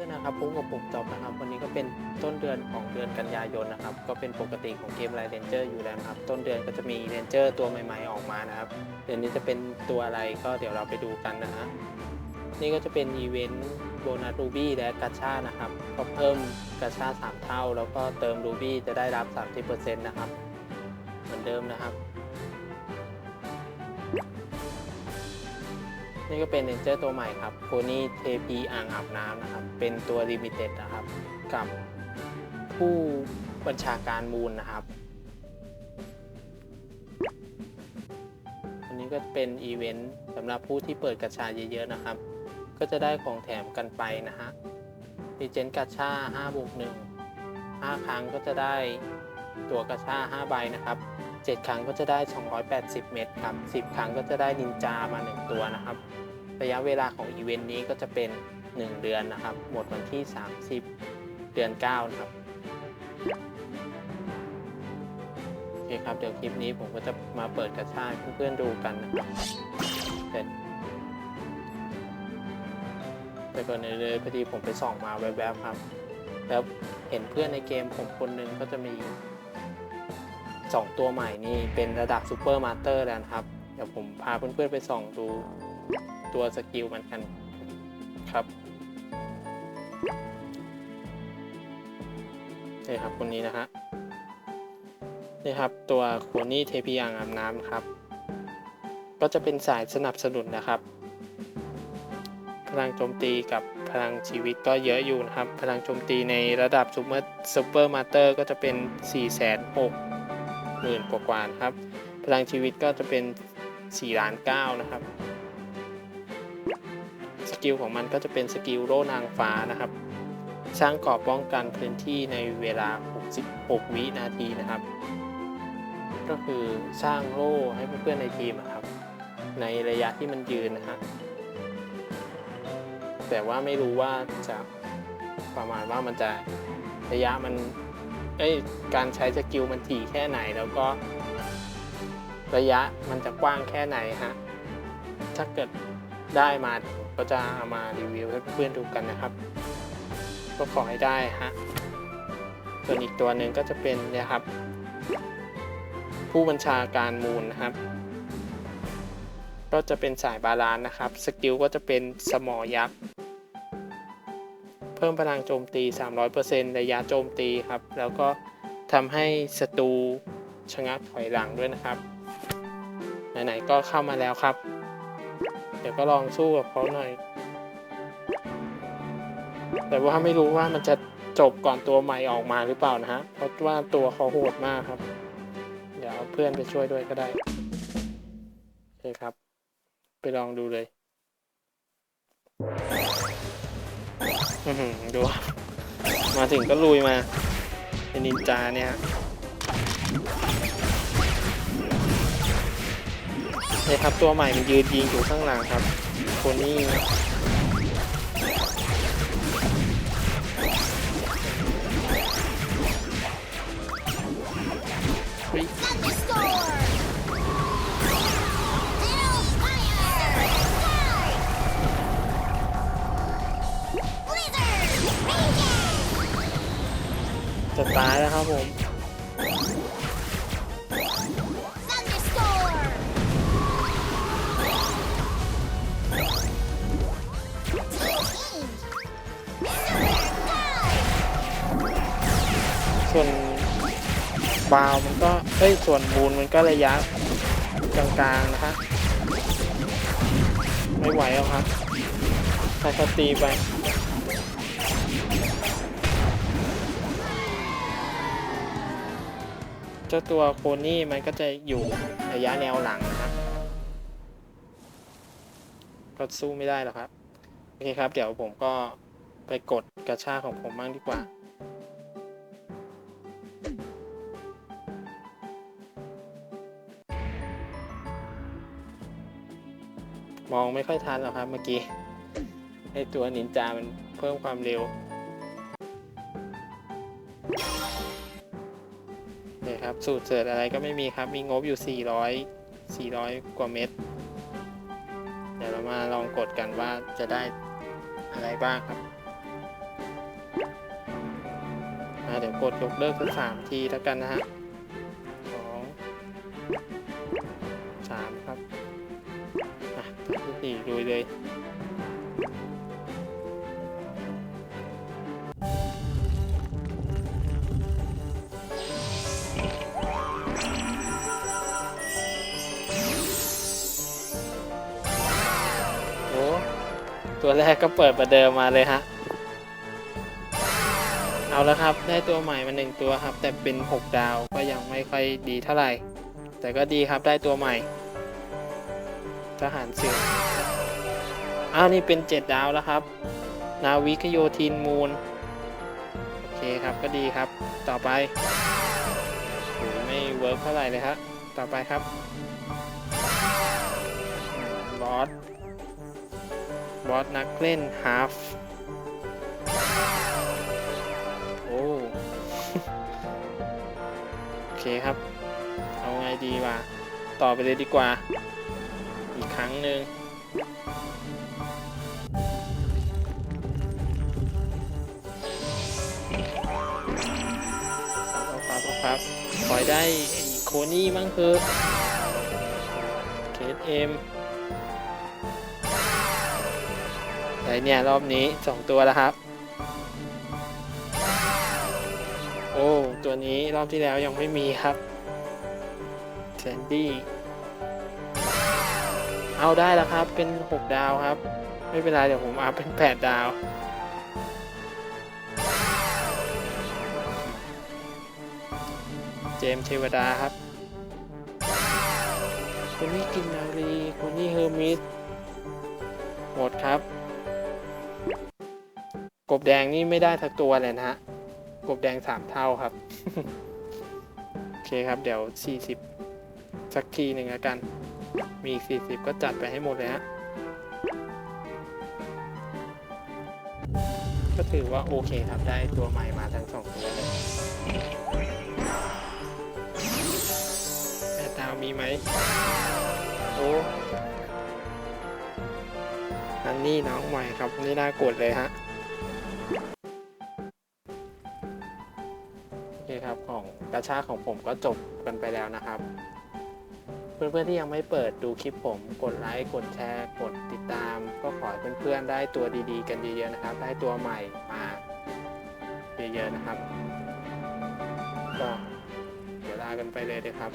ื่อนะครับพบกับผมจอบนะครับ วันนี้ก็เป็นต้นเดือนของเดือนกันยายนนะครับ ก็เป็นปกติของเกมไลเรนเจอร์อยู่แล้วนะครับ ต้นเดือนก็จะมีเรนเจอร์ตัวใหม่ ๆออกมานะครับ เดือนนี้จะเป็นตัวอะไรก็เดี๋ยวเราไปดูกันนะฮะ นี่ก็จะเป็นอีเวนต์โบนัสรูบี้และกาชานะครับ ก็เพิ่มกาชา3 เท่า แล้วก็เติมรูบี้จะได้รับ 30%นะครับ เหมือนเดิมนะครับนี่ก็เป็นเรนเจอร์ตัวใหม่ครับ โคนี่เทพีอ่างอาบน้ำนะครับ เป็นตัวลิมิเต็ดนะครับ กับผู้บัญชาการมูลนะครับ อันนี้ก็เป็นอีเวนต์สำหรับผู้ที่เปิดกระชาเยอะๆนะครับ ก็จะได้ของแถมกันไปนะฮะดีเจนกระชา5บวก1 5 ครั้งก็จะได้ตัวกระชา5ใบนะครับ 7 ครั้งก็จะได้ 280 เม็ดครับ 10 ครั้งก็จะได้นินจามา 1 ตัวนะครับ ระยะเวลาของอีเวนต์นี้ก็จะเป็น 1 เดือนนะครับ หมดวันที่ 30 เดือน 9 นะครับ โอเคครับ เดี๋ยวคลิปนี้ผมก็จะมาเปิดกระชากเพื่อนๆดูกันนะครับเสร็จแต่ก่อนเลยพอดีผมไปส่องมาแวบๆครับ แล้วเห็นเพื่อนในเกมผมคนหนึ่งก็จะมีสองตัวใหม่นี่เป็นระดับซูเปอร์มาสเตอร์แล้วนะครับ เดี๋ยวผมพาเพื่อนๆไปส่องดู ตัวสกิลมันกันครับนี่ครับคนนี้นะฮะนี่ครับตัวโคนี่เทพียางอาบน้ำครับ ก็จะเป็นสายสนับสนุนนะครับ พลังโจมตีกับพลังชีวิตก็เยอะอยู่นะครับ พลังโจมตีในระดับซูเปอร์ซูเปอร์มาเตอร์ก็จะเป็น 4 6 0 0 0หมื่นกว่านะครับ พลังชีวิตก็จะเป็น4ล้าน9นะครับ กิลของมันก็จะเป็นสกิลโล่นางฟ้านะครับ สร้างกรอบป้องกันพื้นที่ในเวลา 66 วินาทีนะครับ ก็คือสร้างโล่ให้เพื่อนๆในทีมอะครับ ในระยะที่มันยืนนะฮะแต่ว่าไม่รู้ว่าจะประมาณว่ามันจะระยะมันเอ้ยการใช้สกิลมันถี่แค่ไหนแล้วก็ ระยะมันจะกว้างแค่ไหนฮะถ้าเกิดได้มา ก็จะเอามารีวิวให้เพื่อนๆดูกันนะครับ ก็ขอให้ได้ฮะส่วนอีกตัวหนึ่งก็จะเป็นนี่ยครับ ผู้บัญชาการมูลนะครับ ก็จะเป็นสายบาลานนะครับ สกิลก็จะเป็นสมอยักษ์เพิ่มพลังโจมตี 300%ระยะโจมตีครับ แล้วก็ทำให้ศัตรูชะงักถอยหลังด้วยนะครับ ไหนๆก็เข้ามาแล้วครับ เดี๋ยวก็ลองสู้กับเขาหน่อย แต่ว่าไม่รู้ว่ามันจะจบก่อนตัวใหม่ออกมาหรือเปล่านะฮะ เพราะว่าตัวเขาโหดมากครับ เดี๋ยวเอาเพื่อนไปช่วยด้วยก็ได้โอเคครับ ไปลองดูเลยดูมาถึงก็ลุยมา เป็นนินจาเนี่ย เนี่ยครับตัวใหม่มันยืนยิงอยู่ข้างหลังครับโคนี่เฮ้ย Thunderstorm! Hellfire! Blizzard! Raging! จะตายแล้วครับผม บาวมันก็เอ้ยส่วนมูลมันก็ระยะกลางๆนะฮะไม่ไหวแล้วครับถ้าเขาตีไปเจ้าตัวโคนี่มันก็จะอยู่ระยะแนวหลังนะครับก็สู้ไม่ได้หรอกครับ โอเคครับ เดี๋ยวผมก็ไปกดกระชากของผมบ้างดีกว่า มองไม่ค่อยทันหรอกครับเมื่อกี้ไอตัวนินจามันเพิ่มความเร็วเนี่ยครับ สูตรเสริร์อะไรก็ไม่มีครับ มีงบอยู่ 400 400 กว่าเม็ดเดี๋ยวเรามาลองกดกันว่าจะได้อะไรบ้างครับเดี๋ยวกดยกเลิกสักสามทีแล้วกันนะฮะ ตัวที่สี่ดูเลยโอ้ตัวแรกก็เปิดประเดิมมาเลยฮะ เอาแล้วครับ ได้ตัวใหม่มาหนึ่งตัวครับ แต่เป็น 6 ดาวก็ยังไม่ค่อยดีเท่าไหร่ แต่ก็ดีครับได้ตัวใหม่ ทหารเสืออ้าวนี่เป็น7ดดาวแล้วครับ นาวิกโยธินมูล โอเคครับก็ดีครับ ต่อไปไม่เวิร์กเท่าไหร่เลยครับต่อไปครับบอสบอสนักเล่นฮาฟโอ้โอเคครับ เอาไงดีวะต่อไปเลยดีกว่า อีกครั้งหนึ่งครับครับครับขอให้ได้ไอ้โคนี่มั้งคือเคสเอ็มแต่เนี่ย รอบนี้สองตัวแล้วครับ โอ้ ตัวนี้รอบที่แล้วยังไม่มีครับแซนดี้ เอาได้แล้วครับ เป็น 6 ดาวครับ ไม่เป็นไรเดี๋ยวผมอัพเป็น 8 ดาว เจมส์เทวดาครับคนนี้กินนารีคนนี้เฮอร์มิสหมดครับ กบแดงนี่ไม่ได้ทักตัวเลยนะฮะ กบแดงสามเท่าครับ โอเคครับ เดี๋ยว 40 สักทีหนึ่งแล้วกัน มีอีก 40 ก็จัดไปให้หมดเลยฮะ ก็ถือว่าโอเคครับ ได้ตัวใหม่มาทั้งสองตัวเลยแปดดาวมีไหม โอ้อันนี้น้องใหม่ครับ นี่น่ากดเลยฮะ โอเคครับของกระชากของผมก็จบกันไปแล้วนะครับ เพื่อนๆที่ยังไม่เปิดดูคลิปผม กดไลค์กดแชร์ กดติดตาม ก็ขอให้เพื่อนๆได้ตัวดีๆ กันเยอะๆนะครับ ได้ตัวใหม่มาเยอะๆนะครับ ก็เดี๋ยวลากันไปเลยนะครับ